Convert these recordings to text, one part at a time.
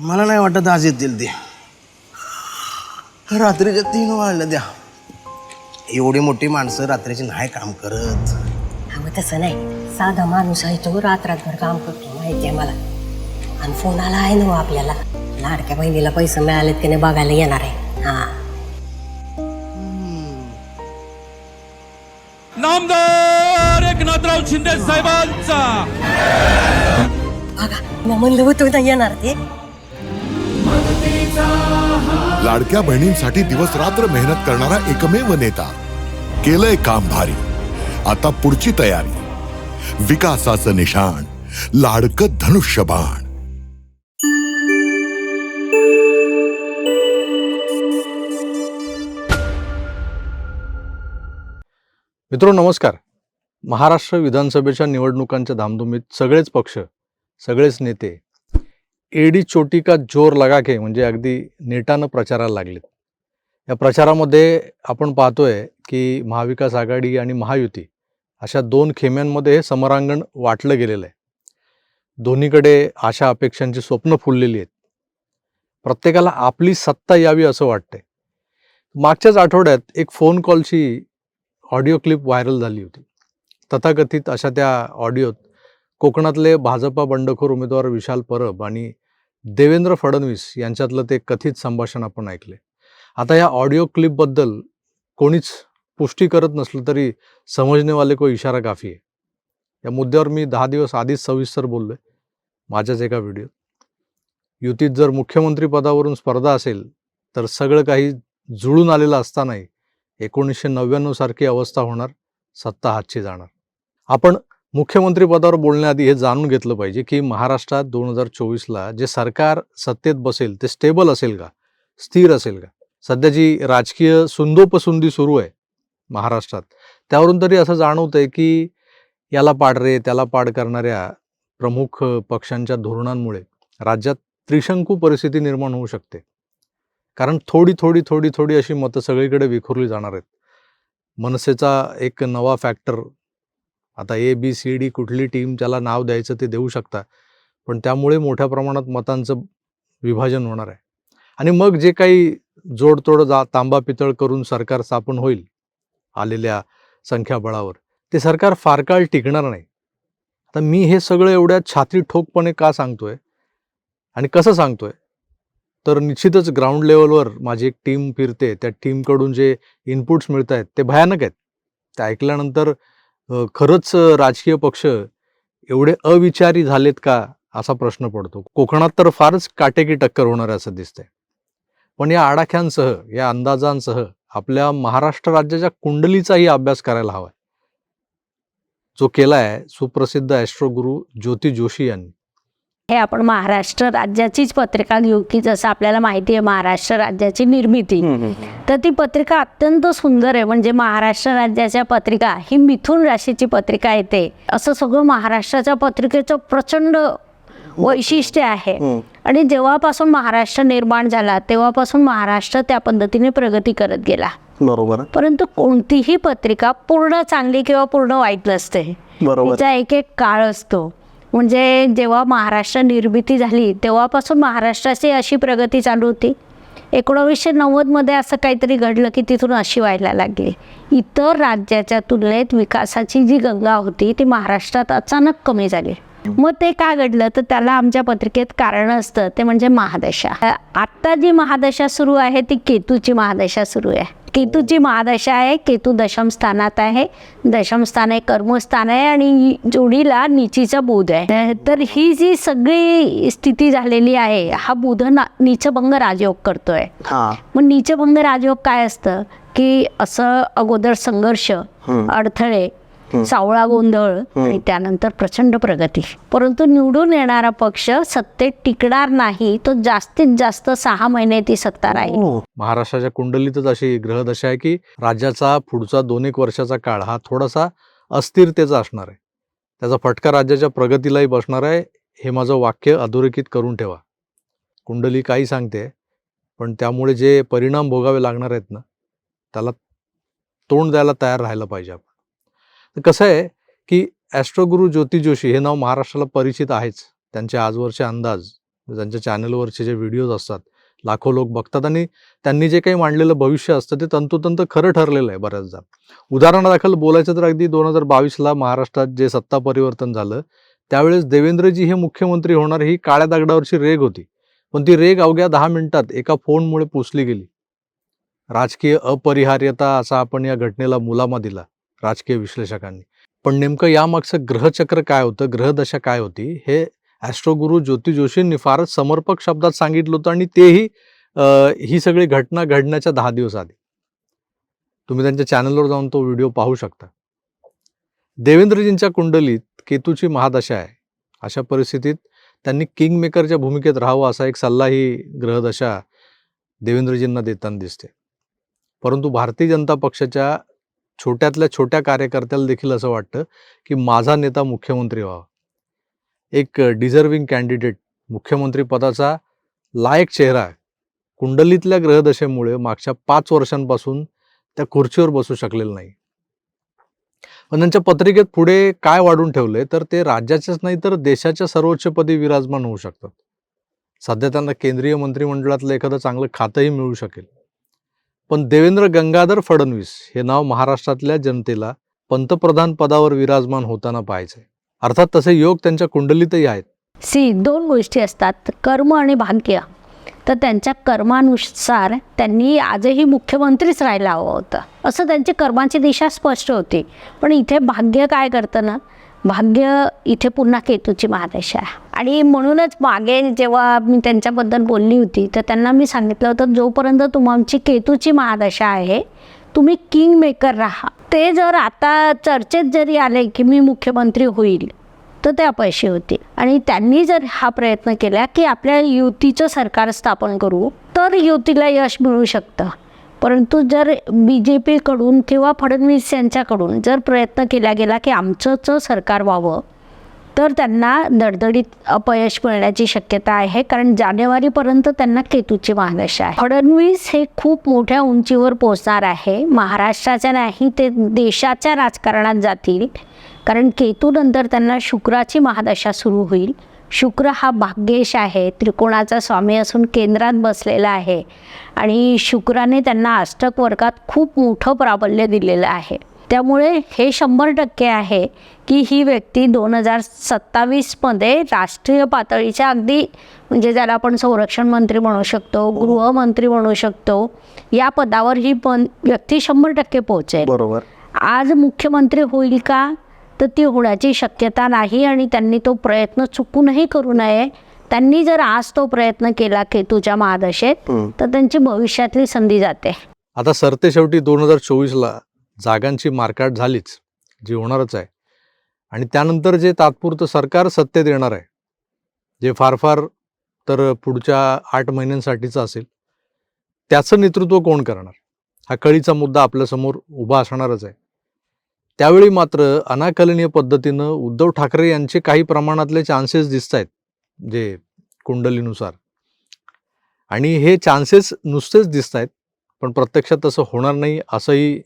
मला नाही वाटत आज येतील ते. रात्रीचे तीन वाजले द्या. एवढी मोठी माणसं रात्रीची नाही काम करत. हा मग तसं नाही. साधा माणूस आहे तो रात रातभर काम करतो माहिती आहे मला. आणि फोन आला आहे ना हो आपल्याला. लाडक्या बहिणीला पैसे मिळालेत की नाही बघायला येणार आहे. हा. नामदार एकनाथराव शिंदे साहेबांचा. बघा मी म्हणलं होतं ना येणार ते. लाडक्या बहिणींसाठी दिवस रात्र मेहनत करणारा एकमेव नेता. केलंय काम भारी. आता पुढची तयारी. विकासाचं निशाण. लाडकं धनुष्यबाण. मित्रो नमस्कार. महाराष्ट्र विधानसभेच्या निवडणुकांच्या धामधुमीत सगळेच पक्ष सगळेच नेते एडी चोटी का जोर लगा के म्हणजे अगदी नेटानं प्रचाराला लागलेत. या प्रचारामध्ये आपण पाहतोय की महाविकास आघाडी आणि महायुती अशा दोन खेम्यांमध्ये हे समरांगण वाटलं गेलेलं आहे. दोन्हीकडे आशा अपेक्षांची स्वप्न फुललेली आहेत. प्रत्येकाला आपली सत्ता यावी असं वाटतंय. मागच्याच आठवड्यात एक फोन कॉलची ऑडिओ क्लिप व्हायरल झाली होती. तथाकथित अशा त्या ऑडिओत कोकणातले भाजपा बंडखोर उमेदवार विशाल परब आणि देवेंद्र फडणवीस यांच्यातलं ते कथित संभाषण आपण ऐकले. आता या ऑडिओ क्लिपबद्दल कोणीच पुष्टी करत नसलं तरी समजणेवाले को इशारा काफी आहे. या मुद्द्यावर मी दहा दिवस आधीच सविस्तर बोललोय माझ्याच एका व्हिडिओत. युतीत जर मुख्यमंत्री पदावरून स्पर्धा असेल तर सगळं काही जुळून आलेलं असतानाही एकोणीसशे नव्याण्णव सारखी अवस्था होणार सत्ता हातची जाणार. आपण मुख्यमंत्रीपदावर बोलण्याआधी हे जाणून घेतलं पाहिजे की महाराष्ट्रात दोन हजार चोवीसला जे सरकार सत्तेत बसेल ते स्टेबल असेल का? स्थिर असेल का? सध्या जी राजकीय सुंदोपसुंदी सुरू आहे महाराष्ट्रात त्यावरून तरी असं जाणवतंय की याला पाड रे त्याला पाड करणाऱ्या प्रमुख पक्षांच्या धोरणांमुळे राज्यात त्रिशंकू परिस्थिती निर्माण होऊ शकते. कारण थोडी थोडी थोडी थोडी अशी मतं सगळीकडे विखुरली जाणार आहेत. मनसेचा एक नवा फॅक्टर आता ए बी सी डी कुठली टीम त्याला नाव द्यायचं ते देऊ शकता. पण त्यामुळे मोठ्या प्रमाणात मतांचं विभाजन होणार आहे. आणि मग जे काही जोडतोड जा तांबा पितळ करून सरकार स्थापन होईल आलेल्या संख्याबळावर ते सरकार फार काळ टिकणार नाही. आता मी हे सगळं एवढ्या छाती ठोकपणे का सांगतोय? आणि कसं सांगतोय? तर निश्चितच ग्राउंड लेवलवर माझी एक टीम फिरते. त्या टीमकडून जे इनपुट्स मिळत आहेत ते भयानक आहेत. ते ऐकल्यानंतर खरंच राजकीय पक्ष एवढे अविचारी झालेत का असा प्रश्न पडतो. कोकणात तर फारच काटेकी टक्कर होणार असं दिसतंय. पण या आडाख्यांसह या अंदाजांसह आपल्या महाराष्ट्र राज्याच्या कुंडलीचाही अभ्यास करायला हवाय. जो केलाय सुप्रसिद्ध ॲस्ट्रोगुरू ज्योती जोशी यांनी. हे आपण महाराष्ट्र राज्याचीच पत्रिका घेऊ की जसं आपल्याला माहिती आहे महाराष्ट्र राज्याची निर्मिती. तर ती पत्रिका अत्यंत सुंदर आहे. म्हणजे महाराष्ट्र राज्याच्या पत्रिका ही मिथुन राशीची पत्रिका येते असं सगळं महाराष्ट्राच्या पत्रिकेचं प्रचंड वैशिष्ट्य आहे. आणि जेव्हापासून महाराष्ट्र निर्माण झाला तेव्हापासून महाराष्ट्र त्या पद्धतीने प्रगती करत गेला. बरोबर. परंतु कोणतीही पत्रिका पूर्ण चांगली किंवा पूर्ण वाईट नसते. बरोबर. तिचा एक एक काळ असतो. म्हणजे जेव्हा महाराष्ट्र निर्मिती झाली तेव्हापासून महाराष्ट्राची अशी प्रगती चालू होती. एकोणावीसशे नव्वदमध्ये असं काहीतरी घडलं की तिथून अशी व्हायला लागली. इतर राज्याच्या तुलनेत विकासाची जी गंगा होती ती महाराष्ट्रात अचानक कमी झाली. मग ते का घडलं? तर त्याला आमच्या पत्रिकेत कारण असतं. ते म्हणजे महादशा. आत्ता जी महादशा सुरू आहे ती केतूची महादशा सुरू आहे. केतूची महादशा आहे केतू दशम स्थानात आहे. दशम स्थान आहे कर्मस्थान आहे आणि जोडीला निचीचा बुध आहे. तर ही जी सगळी स्थिती झालेली आहे हा बुध नीचभंग राजयोग करतोय. हा. मग नीचभंग राजयोग काय असतं? की असं अगोदर संघर्ष अडथळे सावळा गोंधळ आणि त्यानंतर प्रचंड प्रगती. परंतु निवडून येणारा पक्ष सत्तेत टिकणार नाही तो जास्तीत जास्त सहा महिने ती सत्ता राहील. हो. महाराष्ट्राच्या कुंडलीतच अशी ग्रहदशा आहे की राज्याचा पुढचा दोन एक वर्षाचा काळ हा थोडासा अस्थिरतेचा असणार आहे. त्याचा फटका राज्याच्या प्रगतीलाही बसणार आहे. हे माझं वाक्य अधोरेखित करून ठेवा. कुंडली काही सांगते पण त्यामुळे जे परिणाम भोगावे लागणार आहेत ना त्याला तोंड द्यायला तयार राहायला पाहिजे आपण. तर कसं आहे की ॲस्ट्रोगुरू ज्योती जोशी हे नाव महाराष्ट्राला परिचित आहेच. त्यांचे आजवरचे अंदाज त्यांच्या चॅनलवरचे जे व्हिडिओज असतात लाखो लोक बघतात आणि त्यांनी जे काही मांडलेलं भविष्य असतं ते तंतोतंत खरं ठरलेलं आहे बऱ्याचदा. उदाहरणादाखल बोलायचं तर अगदी दोन हजार बावीसला महाराष्ट्रात जे सत्ता परिवर्तन झालं त्यावेळेस देवेंद्रजी हे मुख्यमंत्री होणार ही काळ्या दगडावरची रेग होती. पण ती रेग अवघ्या दहा मिनिटात एका फोनमुळे पुसली गेली. राजकीय अपरिहार्यता असा आपण या घटनेला मुलामा दिला. राजकीय विश्लेषकांनी. पण नेमकं यामागचं ग्रहचक्र काय होतं ग्रहदशा काय होती हे ॲस्ट्रोगुरू ज्योती जोशींनी फारच समर्पक शब्दात सांगितलं होतं आणि तेही ही सगळी घटना घडण्याच्या दहा दिवस आधी. तुम्ही त्यांच्या चॅनलवर जाऊन तो व्हिडिओ पाहू शकता. देवेंद्रजींच्या कुंडलीत केतूची महादशा आहे. अशा परिस्थितीत त्यांनी किंग मेकरच्या भूमिकेत राहावं असा एक सल्ला ही ग्रहदशा देवेंद्रजींना देताना दिसते. परंतु भारतीय जनता पक्षाच्या छोट्यातल्या छोट्या कार्यकर्त्याला देखील असं वाटतं की माझा नेता मुख्यमंत्री व्हावा. एक डिझर्विंग कॅन्डिडेट मुख्यमंत्री पदाचा लायक चेहरा कुंडलीतल्या ग्रहदशेमुळे मागच्या पाच वर्षांपासून त्या खुर्चीवर बसू शकलेलं नाही. पण त्यांच्या पत्रिकेत पुढे काय वाढून ठेवले तर ते राज्याच्याच नाही तर देशाच्या सर्वोच्च पदी विराजमान होऊ शकतात. सध्या त्यांना केंद्रीय मंत्रिमंडळातलं एखादं चांगलं खातंही मिळू शकेल. पण देवेंद्र गंगाधर फडणवीस हे नाव महाराष्ट्रातल्या जनतेला पंतप्रधान पदावर विराजमान होताना पाहायचंय. अर्थात तसे योग त्यांच्या कुंडलीतही आहेत. सी दोन गोष्टी असतात कर्म आणि भाग्य. तर त्यांच्या कर्मानुसार त्यांनी आजही मुख्यमंत्रीच राहायला हवं होतं. असं त्यांची कर्माची दिशा स्पष्ट होती. पण इथे भाग्य काय करतं ना? भाग्य इथे पुन्हा केतूची महादशा आहे. आणि म्हणूनच मागे जेव्हा मी त्यांच्याबद्दल बोलली होती तर त्यांना मी सांगितलं होतं जोपर्यंत तुमची केतूची महादशा आहे तुम्ही किंग मेकर राहा. ते जर आता चर्चेत जरी आले की मी मुख्यमंत्री होईल तर ते अपयशी होते आणि त्यांनी जर हा प्रयत्न केला की आपल्या युतीचं सरकार स्थापन करू तर युतीला यश मिळू शकतं. परंतु जर बी जे पीकडून किंवा फडणवीस यांच्याकडून जर प्रयत्न केला गेला की आमचंच सरकार व्हावं तर त्यांना दडदडीत अपयश मिळण्याची शक्यता आहे. कारण जानेवारीपर्यंत त्यांना केतूची महादशा आहे. फडणवीस हे खूप मोठ्या उंचीवर पोहोचणार आहे. महाराष्ट्राच्या नाही ते देशाच्या राजकारणात जातील. कारण केतूनंतर त्यांना शुक्राची महादशा सुरू होईल. शुक्र हा भाग्येश आहे त्रिकोणाचा स्वामी असून केंद्रात बसलेला आहे. आणि शुक्राने त्यांना अष्टक वर्गात खूप मोठं प्राबल्य दिलेलं आहे. त्यामुळे हे शंभर टक्के आहे की ही व्यक्ती दोन हजार सत्तावीसमध्ये राष्ट्रीय पातळीच्या अगदी म्हणजे ज्याला आपण संरक्षण मंत्री म्हणू शकतो गृहमंत्री म्हणू शकतो या पदावर ही पण व्यक्ती शंभर टक्के पोहोचेल. बरोबर. आज मुख्यमंत्री होईल का? तर ती होण्याची शक्यता नाही आणि त्यांनी तो प्रयत्न चुकूनही करू नये. त्यांनी जर आज तो प्रयत्न केला केतूच्या महादशेत तर त्यांची भविष्यातली संधी जाते. आता सरते शेवटी दोन हजार चोवीसला जागांची मार्काट झालीच. जी होणारच आहे. आणि त्यानंतर जे तात्पुरतं सरकार सत्तेत येणार आहे जे फार फार तर पुढच्या आठ महिन्यांसाठीचं असेल त्याचं नेतृत्व कोण करणार? हा कळीचा मुद्दा आपल्यासमोर उभा असणारच आहे. त्यावेळी मात्र अनाकलनीय पद्धतीनं उद्धव ठाकरे यांचे काही प्रमाणातले चान्सेस दिसत आहेत जे कुंडलीनुसार. आणि हे चान्सेस नुसतेच दिसत आहेत पण प्रत्यक्षात तसं होणार नाही असंही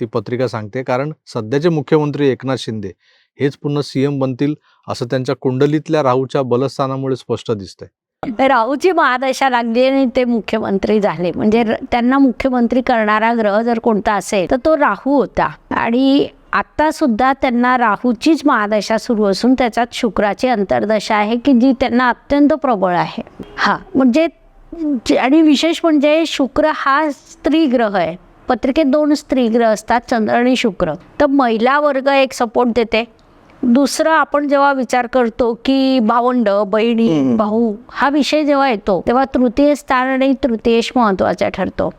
ती पत्रिका सांगते. कारण सध्याचे मुख्यमंत्री एकनाथ शिंदे हेच पुन्हा सी एम बनतील असं त्यांच्या कुंडलीतल्या राहूच्या बलस्थानामुळे स्पष्ट दिसतंय. राहूची महादशा लागली आणि ते मुख्यमंत्री झाले. म्हणजे त्यांना मुख्यमंत्री करणारा ग्रह जर कोणता असेल तर तो राहू होता. आणि आता सुद्धा त्यांना राहूचीच महादशा सुरू असून त्याच्यात शुक्राची अंतर्दशा आहे की जी त्यांना अत्यंत प्रबळ आहे. हा म्हणजे आणि विशेष म्हणजे शुक्र हा स्त्री ग्रह आहे. पत्रिकेत दोन स्त्री ग्रह असतात चंद्र आणि शुक्र. तर महिला वर्ग एक सपोर्ट देते. दुसरं आपण जेव्हा विचार करतो की भावंड बहिणी भाऊ हा विषय जेव्हा येतो तेव्हा तृतीय स्थान आणि तृतीयेश महत्त्वाचा ठरतो.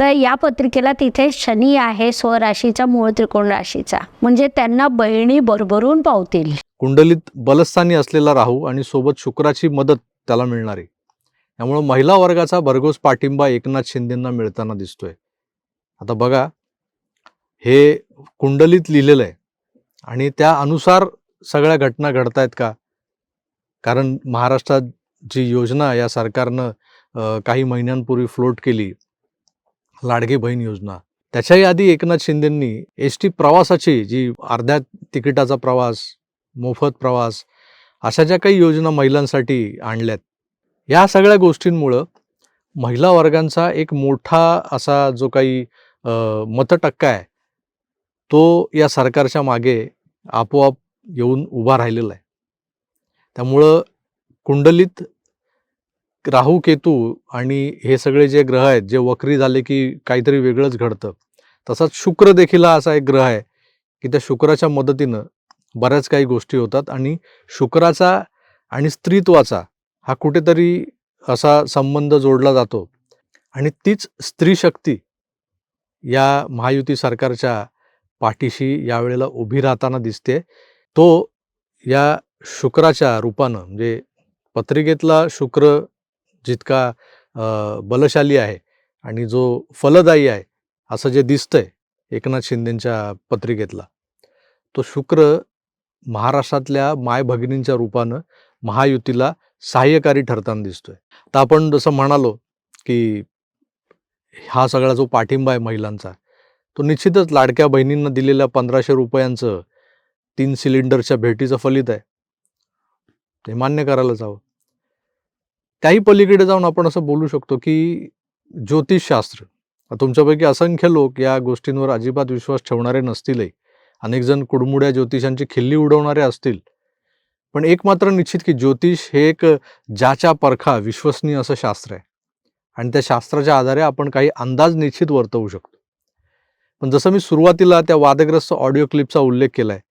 तर या पत्रिकेला तिथे शनी आहे स्वराशीचा मूळ त्रिकोण राशीचा. म्हणजे त्यांना बहिणी भरभरून पावतील. कुंडलीत बलस्थानी असलेला राहू आणि सोबत शुक्राची मदत त्याला मिळणार. आहे त्यामुळं महिला वर्गाचा भरघोस पाठिंबा एकनाथ शिंदेंना मिळताना दिसतोय. आता बघा हे कुंडलीत लिहिलेलं आहे. आणि त्या अनुसार सगळ्या घटना घडतायत का? कारण महाराष्ट्रात जी योजना या सरकारनं काही महिन्यांपूर्वी फ्लोट केली. लाडकी बहीण योजना. त्याच्याही आधी एकनाथ शिंदेंनी एस टी प्रवासाची जी अर्ध्या तिकिटाचा प्रवास मोफत प्रवास अशा ज्या काही योजना महिलांसाठी आणल्यात या सगळ्या गोष्टींमुळं महिला वर्गांचा एक मोठा असा जो काही मतटक्का आहे तो या सरकारच्या मागे आपोआप येऊन उभा राहिलेला आहे. त्यामुळं कुंडलीत राहू केतू आणि हे सगळे जे ग्रह आहेत जे वक्री झाले की काहीतरी वेगळंच घडतं तसाच शुक्र देखील हा असा एक ग्रह आहे की त्या शुक्राच्या मदतीनं बऱ्याच काही गोष्टी होतात आणि शुक्राचा आणि स्त्रीत्वाचा हा कुठेतरी असा संबंध जोडला जातो आणि तीच स्त्री शक्ती या महायुती सरकारच्या पाठीशी यावेळेला उभी राहताना दिसते. तो या शुक्राच्या रूपानं म्हणजे पत्रिकेतला शुक्र जितका बलशाली आहे आणि जो फलदायी आहे असं जे दिसतंय एकनाथ शिंदेंच्या पत्रिकेतला तो शुक्र महाराष्ट्रातल्या माय भगिनींच्या रूपानं महायुतीला सहाय्यकारी ठरताना दिसतोय. तर आपण जसं म्हणालो की हा सगळा जो पाठिंबा आहे महिलांचा तो निश्चितच लाडक्या बहिणींना दिलेल्या पंधराशे रुपयांचं तीन सिलेंडरच्या भेटीचं फलित आहे. ते मान्य करायलाच हवं त्याही पलीकडे जाऊन आपण असं बोलू शकतो की ज्योतिषशास्त्र. तुमच्यापैकी असंख्य लोक या गोष्टींवर अजिबात विश्वास ठेवणारे नसतीलही अनेक जण कुडमुड्या ज्योतिषांची खिल्ली उडवणारे असतील. पण एक मात्र निश्चित की ज्योतिष हे एक ज्याच्या परखा विश्वसनीय असं शास्त्र आहे. आणि त्या शास्त्राच्या आधारे आपण काही अंदाज निश्चित वर्तवू शकतो. पण जसं मी सुरुवातीला त्या वादग्रस्त ऑडिओ क्लिपचा उल्लेख केला आहे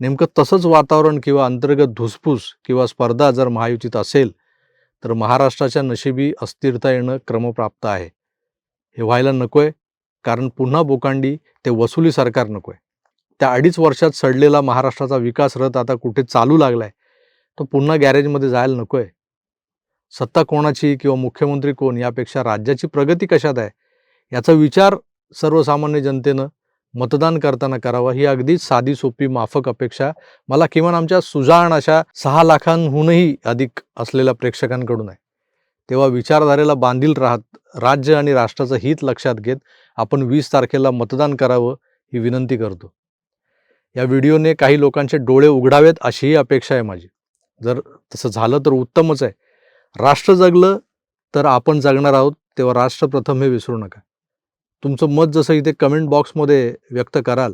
नेमकं तसंच वातावरण किंवा अंतर्गत धुसफूस किंवा स्पर्धा जर महायुतीत असेल तर महाराष्ट्राच्या नशिबी अस्थिरता येणं क्रमप्राप्त आहे. हे व्हायला नको आहे कारण पुन्हा बोकांडी ते वसुली सरकार नको आहे त्या अडीच वर्षात सडलेला महाराष्ट्राचा विकास रथ आता कुठे चालू लागला आहे तो पुन्हा गॅरेजमध्ये जायला नको आहे सत्ता कोणाची किंवा मुख्यमंत्री कोण यापेक्षा राज्याची प्रगती कशात आहे याचा विचार सर्वसामान्य जनतेनं मतदान करताना करावा. ही अगदी साधी सोपी माफक अपेक्षा मला किमान आमच्या सुजाण अशा सहा लाखांहूनही अधिक असलेल्या प्रेक्षकांकडून आहे. तेव्हा विचारधारेला बांधील राहत राज्य आणि राष्ट्राचं हित लक्षात घेत आपण वीस तारखेला मतदान करावं ही विनंती करतो. या व्हिडिओने काही लोकांचे डोळे उघडावेत अशीही अपेक्षा आहे माझी. जर तसं झालं तर उत्तमच आहे. राष्ट्र जगलं तर आपण जगणार आहोत तेव्हा राष्ट्र प्रथम हे विसरू नका. तुमचं मत जसं इथे कमेंट बॉक्समध्ये व्यक्त कराल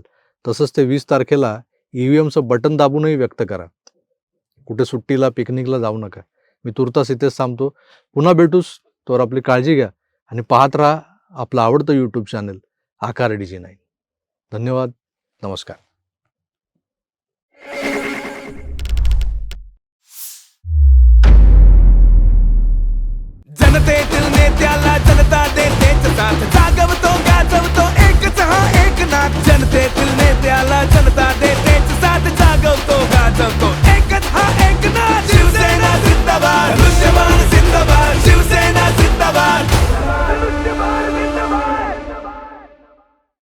तसंच ते वीस तारखेला ई व्ही एमचं बटन दाबूनही व्यक्त करा. कुठे सुट्टीला पिकनिकला जाऊ नका. मी तुर्तास इथेच थांबतो. पुन्हा भेटूस. तोवर आपली काळजी घ्या आणि पाहत राहा आपलं आवडतं YouTube channel Aakar D G nine. धन्यवाद. नमस्कार.